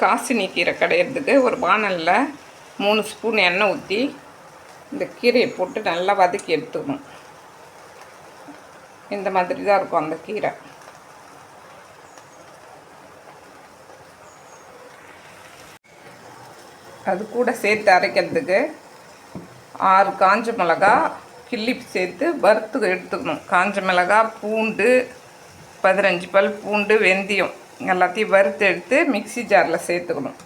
காசினி கீரை கடையிறதுக்கு ஒரு வானலில் மூணு ஸ்பூன் எண்ணெய் ஊற்றி இந்த கீரையை போட்டு நல்லா வதக்கி எடுத்துக்கணும். இந்த மாதிரி தான் இருக்கும் அந்த கீரை. அது கூட சேர்த்து அரைக்கிறதுக்கு ஆறு காஞ்ச மிளகா கிள்ளி சேர்த்து வறுத்து எடுத்துக்கணும். காஞ்ச மிளகா பூண்டு பதினஞ்சு பல் பூண்டு வெந்தயம். எல்லாத்தையும் வறுத்து எடுத்து மிக்ஸி ஜாரில் சேர்த்துக்கணும்.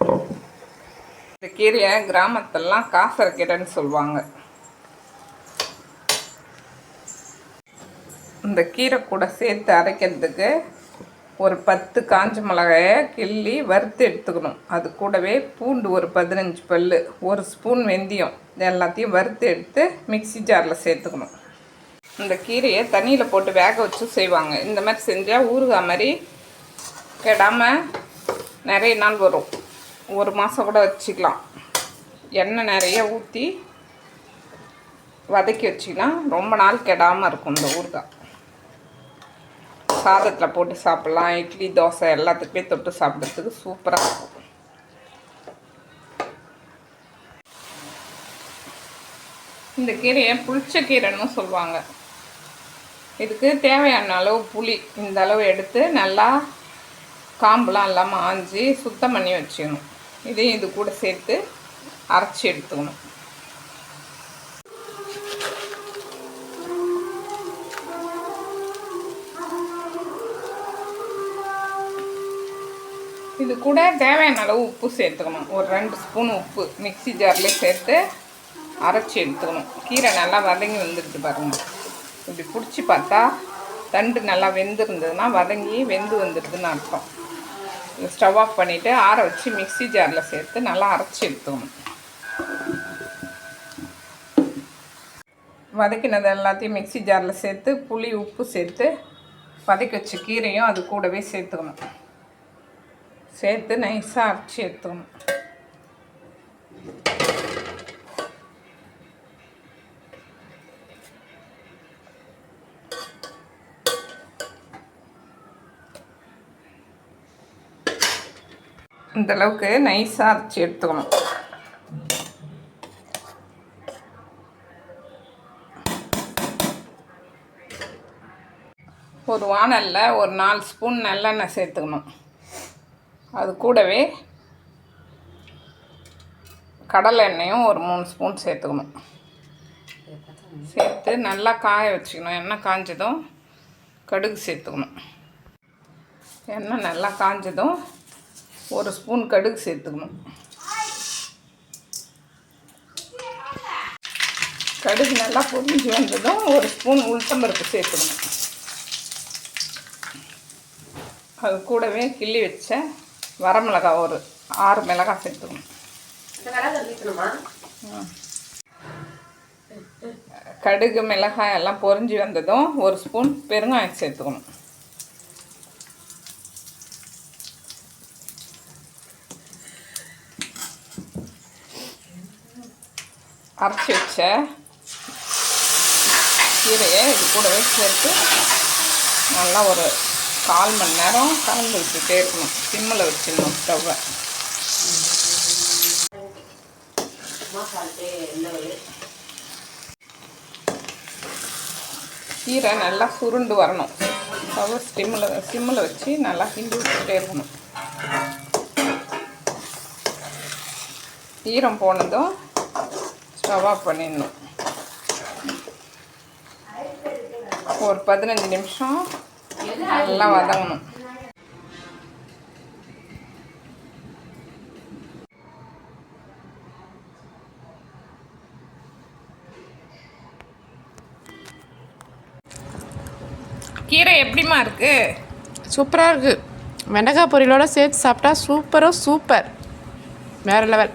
இந்த கீரையை கிராமத்திலலாம் காசரை கீரைன்னு சொல்லுவாங்க. இந்த கீரை கூட சேர்த்து அரைக்கிறதுக்கு ஒரு பத்து காஞ்ச மிளகாயை கிள்ளி வறுத்து எடுத்துக்கணும். அது கூடவே பூண்டு ஒரு பதினஞ்சு பல் ஒரு ஸ்பூன் வெந்தயம் இது எல்லாத்தையும் வறுத்து எடுத்து மிக்ஸி ஜாரில் சேர்த்துக்கணும். இந்த கீரையை தண்ணியில் போட்டு வேக வச்சு செய்வாங்க. இந்த மாதிரி செஞ்சால் ஊறுகாய் மாதிரி கெடாமல் நிறைய நாள் வரும். ஒரு மாதம் கூட வச்சுக்கலாம். எண்ணெய் நிறைய ஊற்றி வதக்கி வச்சிங்கன்னா ரொம்ப நாள் கெடாமல் இருக்கும் இந்த ஊறுகாய் சாதத்தில் போட்டு சாப்பிட்லாம். இட்லி தோசை எல்லாத்துக்குமே தொட்டு சாப்பிட்றதுக்கு சூப்பராக இருக்கும். இந்த கீரையை புளிச்ச கீரைன்னு சொல்லுவாங்க. இதுக்கு தேவையான அளவு புளி இந்த அளவு எடுத்து நல்லா காம்பெலாம் இல்லாமல் ஆஞ்சி சுத்தம் பண்ணி வச்சுக்கணும் இதையும் இது கூட சேர்த்து அரைச்சி எடுத்துக்கணும். இது கூட தேவையான அளவு உப்பு சேர்த்துக்கணும். ஒரு ரெண்டு ஸ்பூன் உப்பு மிக்சி ஜார்லேயே சேர்த்து அரைச்சி எடுத்துக்கணும். கீரை நல்லா வதங்கி வந்துடுது பாருங்கள் இப்படி பிடிச்சி பார்த்தா தண்டு நல்லா வெந்திருந்ததுன்னா வதங்கி வெந்து வந்துடுதுன்னு அர்த்தம். ஸ்டவ் ஆஃப் பண்ணிவிட்டு ஆற வச்சு மிக்சி ஜாரில் சேர்த்து நல்லா அரைச்சி எடுத்துக்கணும். வதக்கினது எல்லாத்தையும் மிக்சி ஜாரில் சேர்த்து புளி உப்பு சேர்த்து வதக்கி வச்ச கீரையும் அது கூடவே சேர்த்துக்கணும். சேர்த்து நைஸாக அரைச்சி எடுத்துக்கணும். இந்த அளவுக்கு நைஸாக அரைச்சி எடுத்துக்கணும். ஒரு வானலில் ஒரு நாலு ஸ்பூன் நல்லெண்ணெய் சேர்த்துக்கணும். அது கூடவே கடலை எண்ணெயும் ஒரு மூணு ஸ்பூன் சேர்த்துக்கணும். சேர்த்து நல்லா காய வச்சுக்கணும். எண்ணெய் காஞ்சதும் கடுகு சேர்த்துக்கணும். எண்ணெய் நல்லா காஞ்சதும் ஒரு ஸ்பூன் கடுகு சேர்த்துக்கணும். கடுகு நல்லா பொரிஞ்சு வந்ததும் ஒரு ஸ்பூன் உளுத்தம்பருப்பு சேர்த்துக்கணும். அது கூடவே கிள்ளி வச்ச வரமிளகாய் ஒரு ஆறு மிளகாய் சேர்த்துக்கணும். கடுகு மிளகாய் எல்லாம் பொரிஞ்சு வந்ததும் ஒரு ஸ்பூன் பெருங்காயம் சேர்த்துக்கணும். அரைச்சி வச்ச கீரையை இது கூடவே சேர்த்து நல்லா ஒரு கால் மணி நேரம் கலந்து விட்டுட்டே இருக்கணும். சிம்மில் வச்சிடணும் ஸ்டவ்வை. கீரை நல்லா சுருண்டு வரணும். ஸ்டவ் ஸ்டிம்மில் சிம்மில் வச்சு நல்லா கிண்டி விட்டுட்டே இருக்கணும். ஈரம் போனதும் ஸ்டவ் பண்ணிடணும். ஒரு பதினஞ்சு நிமிஷம் நல்லா வதங்கணும். கீரை எப்படிமா இருக்கு? சூப்பராக இருக்குது வெண்டைக்காய் பொரியலோட சேர்த்து சாப்பிட்டா சூப்பரும் சூப்பர். வேறு லெவல்